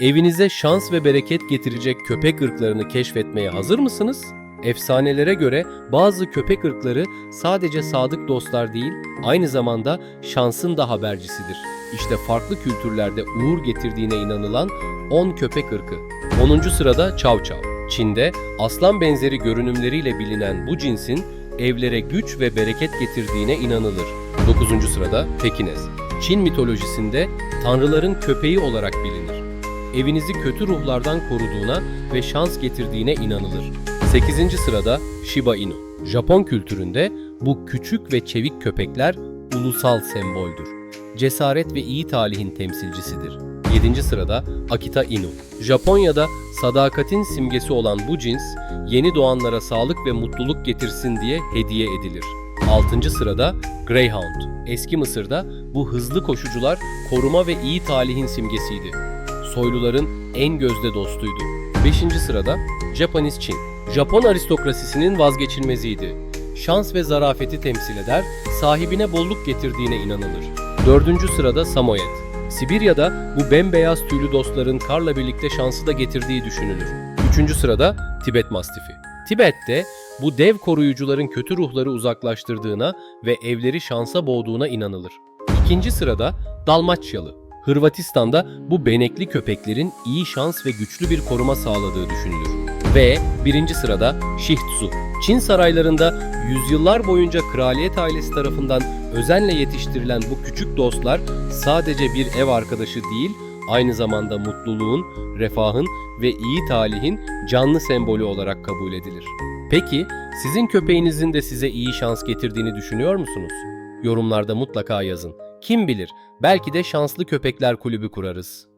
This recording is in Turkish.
Evinize şans ve bereket getirecek köpek ırklarını keşfetmeye hazır mısınız? Efsanelere göre bazı köpek ırkları sadece sadık dostlar değil, aynı zamanda şansın da habercisidir. İşte farklı kültürlerde uğur getirdiğine inanılan 10 köpek ırkı. 10. sırada Chow Chow. Çin'de aslan benzeri görünümleriyle bilinen bu cinsin evlere güç ve bereket getirdiğine inanılır. 9. sırada Pekinez. Çin mitolojisinde tanrıların köpeği olarak bilinir. Evinizi kötü ruhlardan koruduğuna ve şans getirdiğine inanılır. 8. sırada Shiba Inu. Japon kültüründe bu küçük ve çevik köpekler ulusal semboldür. Cesaret ve iyi talihin temsilcisidir. 7. sırada Akita Inu. Japonya'da sadakatin simgesi olan bu cins, yeni doğanlara sağlık ve mutluluk getirsin diye hediye edilir. 6. sırada Greyhound. Eski Mısır'da bu hızlı koşucular koruma ve iyi talihin simgesiydi. Soyluların en gözde dostuydu. 5. sırada Japanese Chin. Japon aristokrasisinin vazgeçilmeziydi. Şans ve zarafeti temsil eder, sahibine bolluk getirdiğine inanılır. 4. sırada Samoyed. Sibirya'da bu bembeyaz tüylü dostların karla birlikte şansı da getirdiği düşünülür. 3. sırada Tibet Mastifi. Tibet'te bu dev koruyucuların kötü ruhları uzaklaştırdığına ve evleri şansa boğduğuna inanılır. İkinci sırada Dalmaçyalı. Hırvatistan'da bu benekli köpeklerin iyi şans ve güçlü bir koruma sağladığı düşünülür. Ve birinci sırada Shih Tzu. Çin saraylarında yüzyıllar boyunca kraliyet ailesi tarafından özenle yetiştirilen bu küçük dostlar sadece bir ev arkadaşı değil, aynı zamanda mutluluğun, refahın ve iyi talihin canlı sembolü olarak kabul edilir. Peki, sizin köpeğinizin de size iyi şans getirdiğini düşünüyor musunuz? Yorumlarda mutlaka yazın. Kim bilir, belki de şanslı köpekler kulübü kurarız.